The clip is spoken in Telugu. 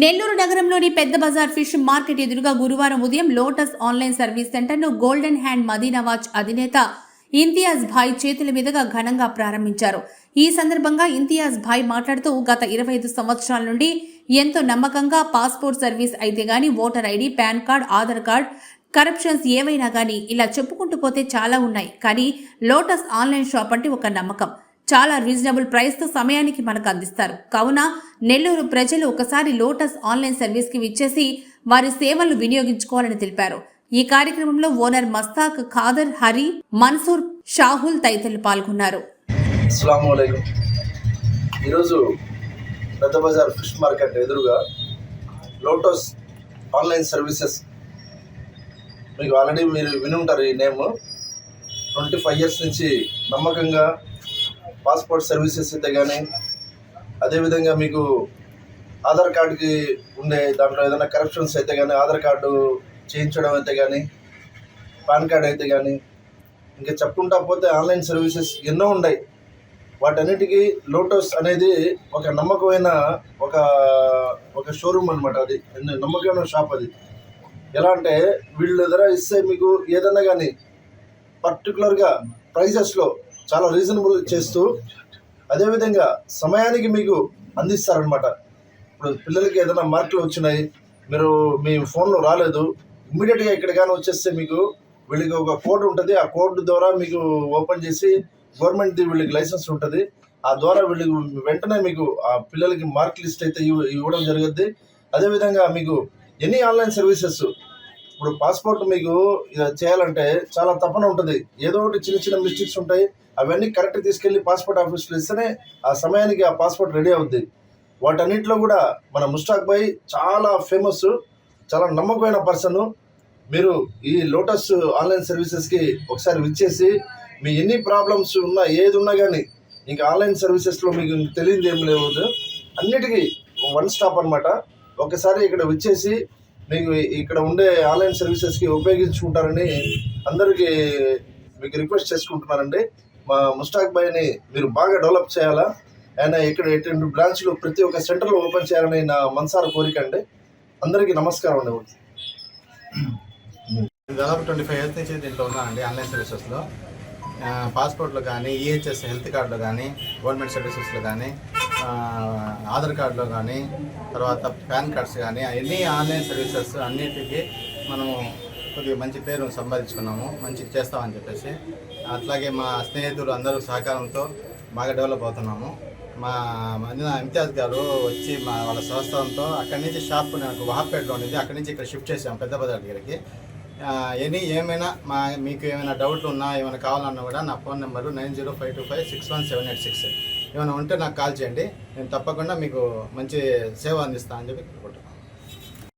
నెల్లూరు నగరంలోని పెద్ద బజార్ ఫిష్ మార్కెట్ ఎదురుగా గురువారం ఉదయం లోటస్ ఆన్లైన్ సర్వీస్ సెంటర్ను గోల్డెన్ హ్యాండ్ మదీనా వాచ్ అధినేత ఇంతియాజ్ భాయ్ చేతుల మీదుగా ఘనంగా ప్రారంభించారు. ఈ సందర్భంగా ఇంతియాజ్ భాయ్ మాట్లాడుతూ గత ఇరవై ఐదు సంవత్సరాల నుండి ఎంతో నమ్మకంగా పాస్పోర్ట్ సర్వీస్ అయితే గాని voter ID PAN card Aadhaar card corruptions ఏవైనా గానీ ఇలా చెప్పుకుంటూ పోతే చాలా ఉన్నాయి. కానీ లోటస్ ఆన్లైన్ షాప్ అంటే ఒక నమ్మకం. చాలా రీజనబుల్ ప్రైస్తో సమయానికి మనకు అందిస్తారు. కావున నెల్లూరు ప్రజలు ఒకసారి లోటస్ ఆన్లైన్ సర్వీస్కి విచ్చేసి వారి సేవలు వినియోగించుకోవాలని తెలిపారు. ఈ కార్యక్రమంలో ఓనర్ మస్తాక్ ఖాదర్ హరి మన్సూర్ షాహుల్ తదితరులు పాల్గొన్నారు. ఈరోజు పెద్ద బజార్ ఫిష్ మార్కెట్ ఎదురుగా లోటస్ ఆన్లైన్ సర్వీసెస్. మీకు ఆల్రెడీ మీరు విని ఉంటారు ఈ నేమ్. ట్వంటీ ఫైవ్ ఇయర్స్ నుంచి నమ్మకంగా పాస్పోర్ట్ సర్వీసెస్ అయితే కానీ అదేవిధంగా మీకు ఆధార్ కార్డుకి ఉండే దాంట్లో ఏదైనా కరప్షన్స్ అయితే కానీ ఆధార్ కార్డు చేయించడం అయితే కానీ పాన్ కార్డ్ అయితే కానీ ఇంకా చెప్పుకుంటా పోతే ఆన్లైన్ సర్వీసెస్ ఎన్నో ఉన్నాయి వాటన్నిటికీ లోటస్ అనేది ఒక నమ్మకమైన ఒక ఒక షోరూమ్ అనమాట అది. నమ్మకమైన షాప్ అది. ఎలా అంటే వీళ్ళ దగ్గర ఇస్తే మీకు ఏదన్నా కానీ పర్టికులర్గా ప్రైజెస్లో చాలా రీజనబుల్ చేస్తూ అదేవిధంగా సమయానికి మీకు అందిస్తారనమాట ఇప్పుడు పిల్లలకి ఏదైనా మార్కులు వచ్చినాయి మీరు మీ ఫోన్లో రాలేదు ఇమ్మీడియట్గా ఇక్కడ కానీ వచ్చేస్తే మీకు వీళ్ళకి ఒక కోడ్ ఉంటుంది. ఆ కోడ్ ద్వారా మీకు ఓపెన్ చేసి గవర్నమెంట్ వీళ్ళకి లైసెన్స్ ఉంటుంది. ఆ ద్వారా వీళ్ళకి వెంటనే మీకు ఆ పిల్లలకి మార్క్ లిస్ట్ అయితే ఇవ్వడం జరుగుద్ది. అదేవిధంగా మీకు ఎనీ ఆన్లైన్ సర్వీసెస్ ఇప్పుడు పాస్పోర్ట్ మీకు చేయాలంటే చాలా తపన ఉంటుంది. ఏదో ఒకటి చిన్న చిన్న మిస్టేక్స్ ఉంటాయి. అవన్నీ కరెక్ట్ తీసుకెళ్ళి పాస్పోర్ట్ ఆఫీస్లో ఇస్తేనే ఆ సమయానికి ఆ పాస్పోర్ట్ రెడీ అవుద్ది. వాటన్నిటిలో కూడా మన ముస్టాక్ భాయ్ చాలా ఫేమస్ చాలా నమ్మకమైన పర్సన్ మీరు ఈ లోటస్ ఆన్లైన్ సర్వీసెస్కి ఒకసారి విచ్చేసి మీ ఎన్ని ప్రాబ్లమ్స్ ఉన్నా ఏది ఉన్నా కానీ ఇంకా ఆన్లైన్ సర్వీసెస్లో మీకు తెలియదు ఏం లేదు. అన్నిటికీ వన్ స్టాప్ అన్నమాట. ఒకసారి ఇక్కడ విచ్చేసి మీకు ఇక్కడ ఉండే ఆన్లైన్ సర్వీసెస్కి ఉపయోగించుకుంటారని అందరికీ మీకు రిక్వెస్ట్ చేసుకుంటున్నారండి. మా ముస్టాక్ బాయ్ని మీరు బాగా డెవలప్ చేయాలా? ఆయన ఇక్కడ ఎటువంటి బ్రాంచ్లు ప్రతి ఒక్క సెంటర్లో ఓపెన్ చేయాలని నా మనసార కోరిక అండి. అందరికీ నమస్కారం అండి. దాదాపు ట్వంటీ ఫైవ్ ఇయర్స్ నుంచి దీంట్లో ఉన్నానండి ఆన్లైన్ సర్వీసెస్లో పాస్పోర్ట్లో కానీ ఈహెచ్ఎస్ హెల్త్ కార్డులో కానీ గవర్నమెంట్ సర్వీసెస్లో కానీ ఆధార్ కార్డులో కానీ తర్వాత పాన్ కార్డ్స్ కానీ అన్ని ఆన్లైన్ సర్వీసెస్ అన్నిటికీ మనము కొద్దిగా మంచి పేరు సంపాదించుకున్నాము. మంచి చేస్తామని చెప్పేసి. అట్లాగే మా స్నేహితులు అందరూ సహకారంతో బాగా డెవలప్ అవుతున్నాము. మా మందిన ఇమ్తియాజ్ గారు వచ్చి మా వాళ్ళ సంస్థతో అక్కడి నుంచి షాప్ నాకు వహాపేటలో ఉండేది. అక్కడి నుంచి ఇక్కడ షిఫ్ట్ చేసాం పెద్ద బజార్ దగ్గరికి. ఎనీ ఏమైనా మా మీకు ఏమైనా డౌట్లు ఉన్నా ఏమైనా కావాలన్నా కూడా నా phone number nine zero five two five six one seven eight six ఏమైనా ఉంటే నాకు కాల్ చేయండి. నేను తప్పకుండా మీకు మంచి సేవ అందిస్తాను అని చెప్పి